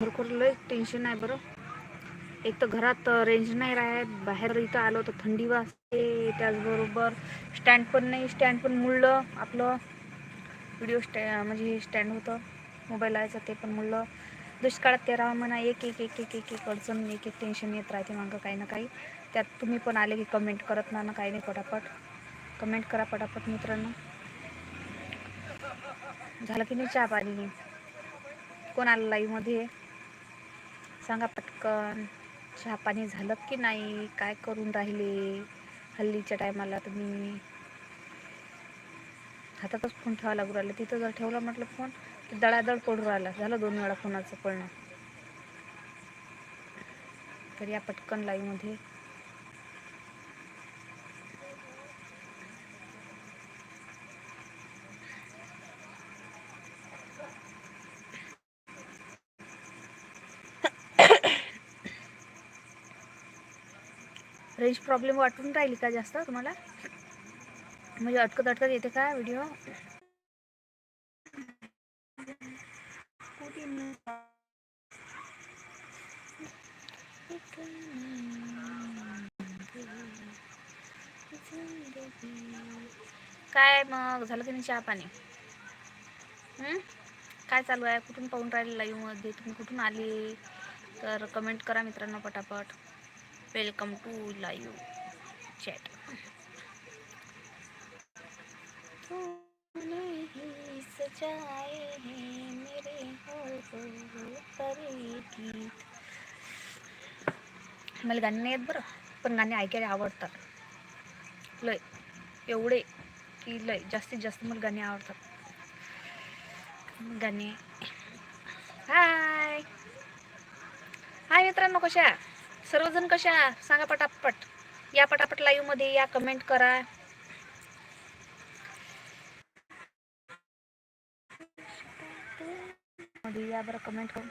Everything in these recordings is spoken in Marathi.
भरपूर लय टेन्शन आहे बरं. एक तर घरात रेंज नाही राहत बाहेर इथं आलो तर थंडी वाजते त्याचबरोबर स्टँड पण नाही स्टँड पण मुळलं आपलं व्हिडिओ स्टॅ म्हणजे हे स्टँड होतं मोबाईल लावायचं ते पण मुळलं दुष्काळात ते राहा म्हणा एक एक एक एक एक एक अडचण एक एक टेन्शन येत राहते मागं काही ना काही. त्यात तुम्ही पण आले की कमेंट करत ना ना काही नाही पटापट. कमेंट करा पटापट मित्रांनो. झालं की नाही चहा पाणी? कोण आलं लाईव्हमध्ये सांगा पटकन. चहा पाणी झालं की नाही? काय करून राहिले? हल्लीच्या टायमाला तुम्ही? हातातच फोन ठेवा लागू राहिला. तिथं जर ठेवला म्हटलं फोन तर दळादळ पडू राहिला. झालं दोन वेळा फोनाचं पडणं तर या पटकन लाईव्हमध्ये रेंज प्रॉब्लेम वाटून राहिली का जास्त तुम्हाला? म्हणजे अटकत अटकत येते का व्हिडिओ काय मग? झालं की नाही चहा पाणी? काय चालू आहे? कुठून पाहून राहिले लाईव्हमध्ये तुम्ही कुठून आले? तर कमेंट करा मित्रांनो पटापट. वेलकम टू लाईव्ह चॅट सजाए हैं मेरे गीत. मला गाणी नाही येत बरं पण गाणी ऐकायला आवडतात. लय एवढे की लय जास्तीत जास्त मला गाणी आवडतात. गाणे. हाय हाय मित्रांनो कशा सर्वजण कशा? सांगा पटापट. या पटापट लाईव्हमध्ये या कमेंट करा. मध्ये या बरं कमेंट करून.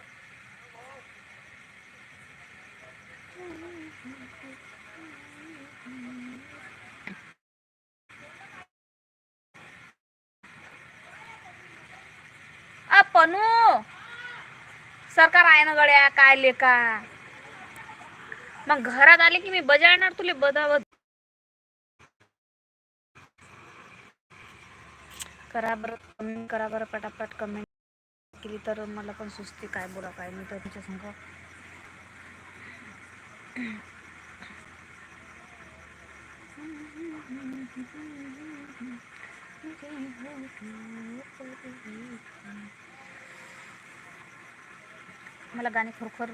पनू! सरकार आहे ना गड्या? काय लेका? मग घरात आले की मी बजावणार तुले बदावत? करा बरं कमेंट करा बरं पटापट कमेंट केली तर मला पण सुचते काय बोला काय मी तर तुमच्या संग. मला गाणे खरोखर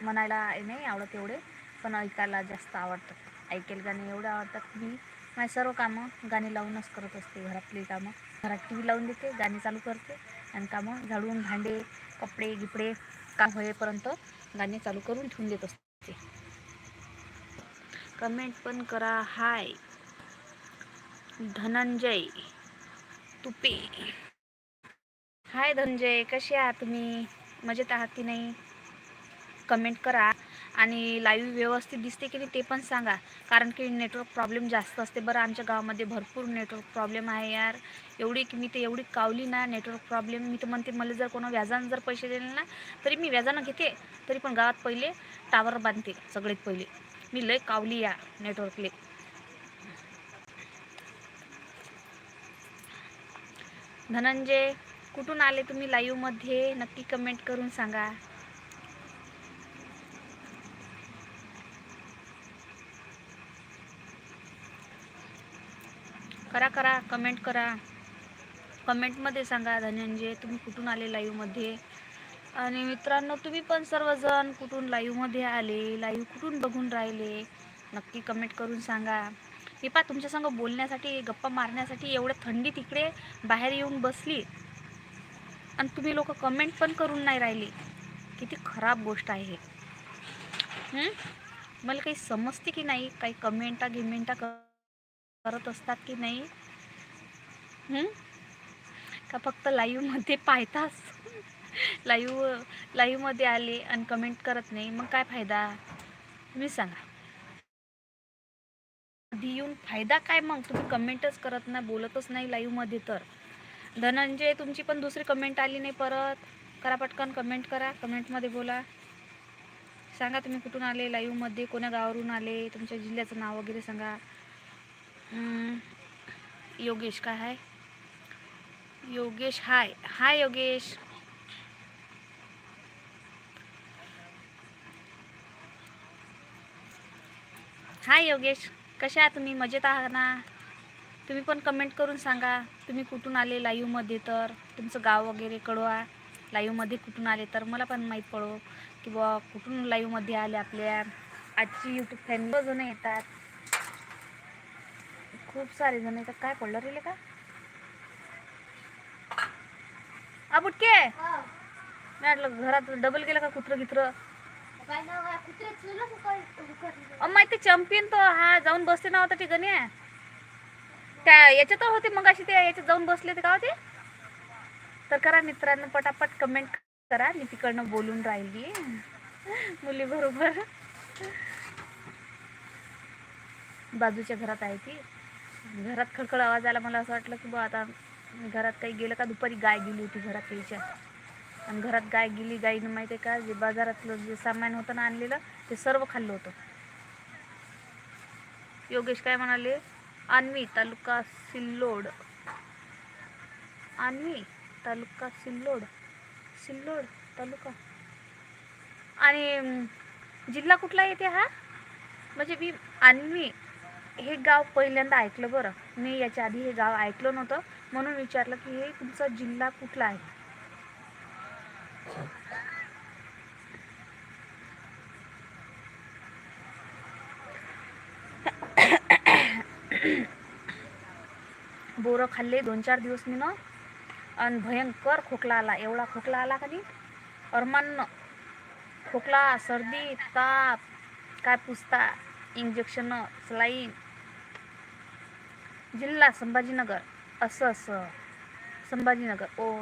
म्हणायला नाही आवडत एवढे पण ऐकायला जास्त आवडतात. ऐकेल गाणे एवढे आवडतात मी माझी सर्व कामं गाणी लावूनच करत असते घरातली कामं. घरात टी व्ही लावून देते गाणी चालू करते आणि कामं झाडून भांडे कपडे गिपडे काम होईपर्यंत गाणे चालू करून ठेवून देत असते. कमेंट पण करा. हाय. धनंजय तुपे. हाय धनंजय कसे आहात तुम्ही? मजेत आहात की नाही? कमेंट करा आणि लाईव्ह व्यवस्थित दिसते की नाही ते पण सांगा. कारण की नेटवर्क प्रॉब्लेम जास्त असते. बरं आमच्या गावामध्ये भरपूर नेटवर्क प्रॉब्लेम आहे यार. एवढी की मी ते एवढी कावली ना नेटवर्क प्रॉब्लेम मी तर म्हणते मला जर कोणा व्याजानं जर पैसे दिले ना तरी मी व्याजानं घेते. तरी पण गावात पहिले टावर बांधते सगळ्यात पहिले. मी लय कावली या नेटवर्कले धनंजय कुठून आले तुम्ही लाईव्हमध्ये नक्की कमेंट करून सांगा. करा करा कमेंट करा. कमेंटमध्ये सांगा धनंजय तुम्ही कुठून आले लाईव्हमध्ये आणि मित्रांनो तुम्ही पण सर्वजण कुठून लाईव्हमध्ये आले? लाईव्ह कुठून बघून राहिले? नक्की कमेंट करून सांगा. मी पा तुमच्या संग बोलण्यासाठी गप्पा मारण्यासाठी एवढं थंडी तिकडे बाहेर येऊन बसली. आणि तुम्ही लोक कमेंट पण करून नाही राहिली. किती खराब गोष्ट आहे मला काही समजते की नाही? काही कमेंटा गिमेंटा करत असतात की नाही? का फक्त लाईव्हमध्ये पाहताच लाईव्ह लाईव्हमध्ये आले आणि कमेंट करत नाही मग काय फायदा? तुम्ही सांगा. आधी येऊन फायदा काय मग? तुम्ही कमेंटच करत नाही बोलतच नाही लाईव्हमध्ये तर. धनंजय तुमची पण दुसरी कमेंट आली नाही परत. करा पटकन कमेंट करा. कमेंटमध्ये बोला. सांगा तुम्ही कुठून आले? लाईव्हमध्ये कोण्या गावावरून आले? तुमच्या जिल्ह्याचं नाव वगैरे सांगा. योगेश काय आहे योगेश हाय. हाय योगेश. हाय योगेश. कशा आहात तुम्ही? मजेत आहात ना? तुम्ही पण कमेंट करून सांगा. तुम्ही कुठून आले लाईव्हमध्ये तर? तुमचं गाव वगैरे कळवा. लाईव्हमध्ये कुठून आले तर? मला पण माहीत पडो की बुवा कुठून लाईव्हमध्ये आले आपल्या? आजची यूट्यूब फॅमिली जण येतात. खूप सारे जण येतात. काय पडलं रे का आ बुटके! मी म्हटलं घरात डबल गेलं का कुत्रं गित्र माहिती चॅम्पियन तो हा जाऊन बसते ना होता गण्या. त्या याच्यात होते मग अशी ते याच्यात जाऊन बसले ते का होते? तर करा मित्रांनो पटापट कमेंट करा. मी तिकडनं बोलून राहिली. मुली बरोबर. बाजूच्या घरात आहे ती. घरात खडखड आवाज आला मला असं वाटलं की बा आता घरात काही गेलं का दुपारी गाय गेली होती घरात त्याच्या आणि घरात गाय गेली गाईनं माहिती आहे का जे बाजारातलं जे सामान होतं ना आणलेलं ते सर्व खाल्लं होतं. योगेश काय म्हणाले? आन्वी तालुका सिल्लोड. आणवी तालुका सिल्लोड. सिल्लोड तालुका. आणि जिल्हा कुठला येते हा? म्हणजे मी आन्वी हे गाव पहिल्यांदा ऐकलं बरं. मी याच्या आधी हे गाव ऐकलं नव्हतं. म्हणून विचारलं की हे तुमचा जिल्हा कुठला आहे? बोरं खाल्ले दोन चार दिवस मी ना आणि भयंकर खोकला आला. एवढा खोकला आला का अरमान खोकला सर्दी ताप काय पुसता इंजेक्शन सलाईन जिल्हा संभाजीनगर. असं असं. संभाजीनगर. ओ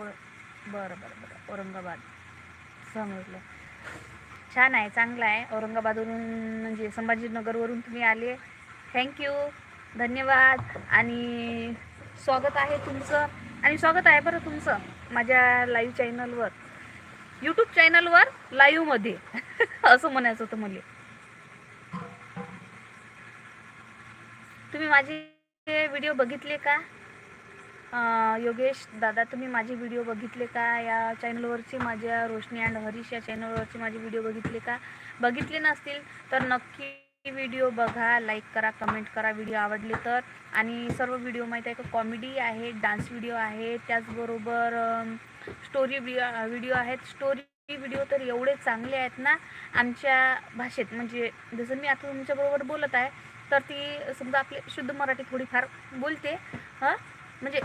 बरं बरं बरं. औरंगाबाद. समजलं. छान आहे चांगलं आहे. औरंगाबादवरून म्हणजे संभाजीनगरवरून तुम्ही आले. थँक्यू धन्यवाद. आणि स्वागत आहे तुमचं. आणि स्वागत आहे बरं तुमचं. माझ्या लाईव्ह चॅनलवर यूट्यूब चॅनलवर लाईव्हमध्ये असं म्हणायचं होतं मला. तुम्ही माझी हे व्हिडिओ बघितले का? योगेश दादा तुम्ही माझे व्हिडिओ बघितले का? या चॅनलवरचे माझ्या रोशनी अँड हरीश या चॅनलवरचे माझे व्हिडिओ बघितले का? बघितले नसतील तर नक्की व्हिडिओ बघा लाईक करा कमेंट करा. व्हिडिओ आवडले तर. आणि सर्व व्हिडिओ माहीत आहे का? कॉमेडी आहे डान्स व्हिडिओ आहे. त्याचबरोबर स्टोरी व्हिडिओ आहेत. स्टोरी व्हिडिओ तर एवढे चांगले आहेत ना आमच्या भाषेत. म्हणजे जसं मी आता तुमच्याबरोबर बोलत आहे तर ती समजा आपली शुद्ध मराठी थोडीफार बोलते हां? म्हणजे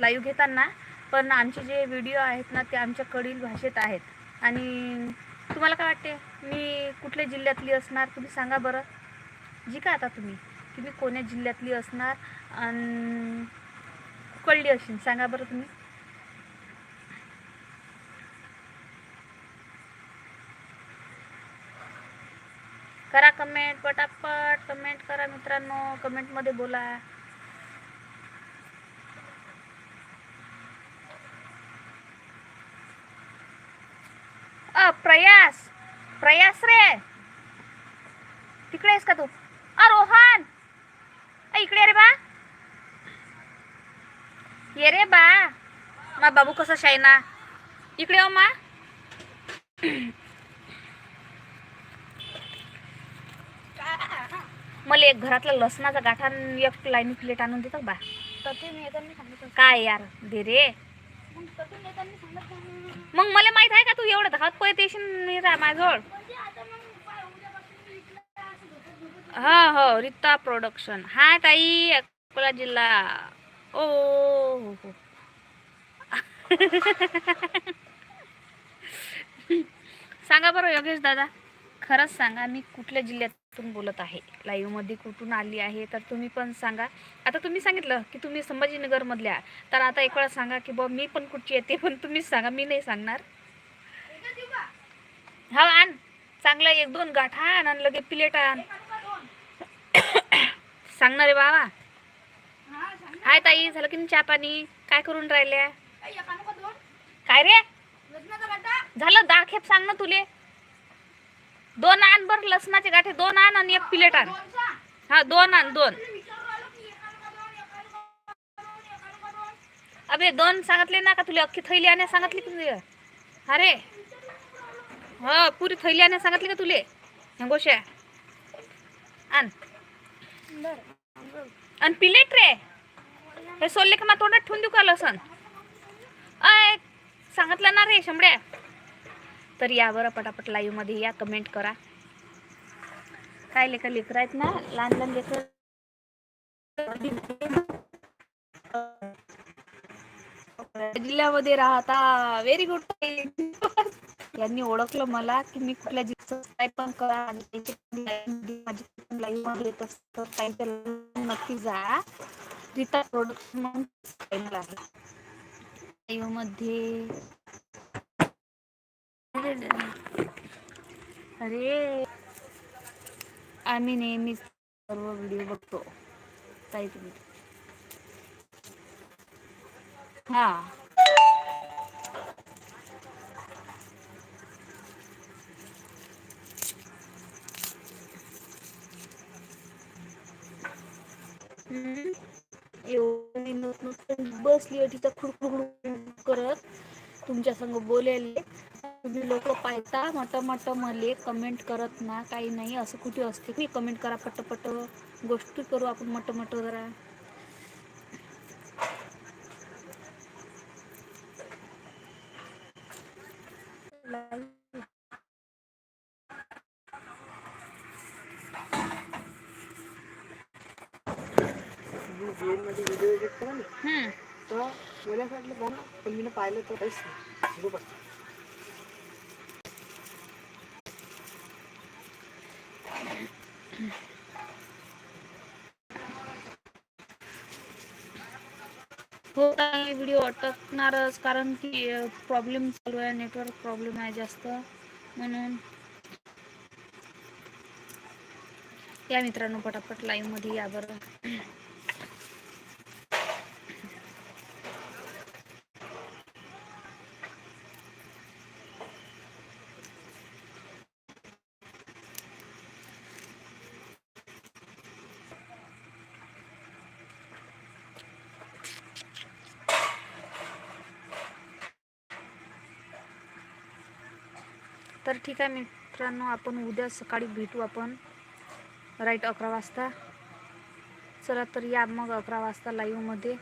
लाईव्ह घेताना. पण आमचे जे व्हिडिओ आहेत ना ते आमच्या कडील भाषेत आहेत. आणि तुम्हाला काय वाटते? मी कुठल्या जिल्ह्यातली असणार? तुम्ही सांगा बरं. जी का आता तुम्ही? की मी कोण्या जिल्ह्यातली असणार? आणि कळली असेल. सांगा बरं तुम्ही. करा कमेंट पटापट कमेंट करा मित्रांनो. कमेंटमध्ये बोला. अ प्रयास. प्रयास रे. तिकडे आहेस का तू? अ रोहन. अ इकडे रे बा. ये रे बा. मा बाबू कसा शायना इकडे हो मा. मला एक घरातला लसणाचा गाठा आणि एक लाईनी प्लेट आणून देतो बा. काय यार दे रे. मग मला माहीत आहे का तू एवढं धावत पळत येशील रा माझ्याजवळ? हा हो रीता प्रोडक्शन हा ताई अकोला जिल्हा. ओ हो हो सांगा बरं योगेश दादा खरंच सांगा मी कुठल्या जिल्ह्यातून बोलत आहे. लाईव्हमध्ये कुठून आली आहे तर तुम्ही पण सांगा. आता तुम्ही सांगितलं की तुम्ही संभाजीनगरमधल्या तर आता एक वेळा सांगा की बा मी पण कुठची येते पण तुम्हीच सांगा मी नाही सांगणार. हा आण. चांगला एक दोन गाठा आण आणि लगे प्लेट आण. सांगणार रे बाबा. हाय ताई झालं की चहा पाणी? काय करून राहिल्या? काय रे? झालं दहा खेप सांग ना तुले. दोन आण बर लसणाचे गाठे. दोन आण आणि एक प्लेट आण. हा दोन आण दोन. अबे दोन सांगितले ना का तुला? अख्खी थैली आणे सांगितली का तुला? अरे. हो पुरी थैली आणे सांगितली का तुले? गोश्या आण. आणि प्लेट रे. हे सोलले का मा तोंडात ठेवून देऊ का लसण? अय सांगितलं ना रे शंभड्या तर या बरं पटापट लाईव्हमध्ये या कमेंट करा. काय लेकर लेकर आहेत ना? लहान लहान लेकर. जिल्ह्यामध्ये राहता. व्हेरी गुड यांनी ओळखलं मला की मी कुठल्या सबस्क्राईब पण करा लाईव्ह येत नक्की जा. रिता प्रोडक्ट म्हणून लाईव्हमध्ये अरे. आम्ही नेहमीच सर्व व्हिडिओ बघतो. काही तुम्ही. हा. हम्म. बसली तिचा खुडखुड करत तुमच्या संग बोलायले. तुम्ही लोक पाहता मट मट मले कमेंट करत ना काही नाही असं कुठे असते की कमेंट करा पट पट गोष्टी करू आपण मट मट जरा. हम्म. मला असं वाटलं बघा पण मी पाहिलं तर काहीच नाही. हो काही व्हिडिओ अटकणारच. कारण की प्रॉब्लेम चालू आहे. नेटवर्क प्रॉब्लेम आहे जास्त. म्हणून या मित्रांनो पटापट लाईव्हमध्ये या बरं. तर ठीक आहे मित्रांनो आपण उद्या सकाळी भेटू आपण. राईट अकरा वाजता. चला तर या मग अकरा वाजता लाईव्हमध्ये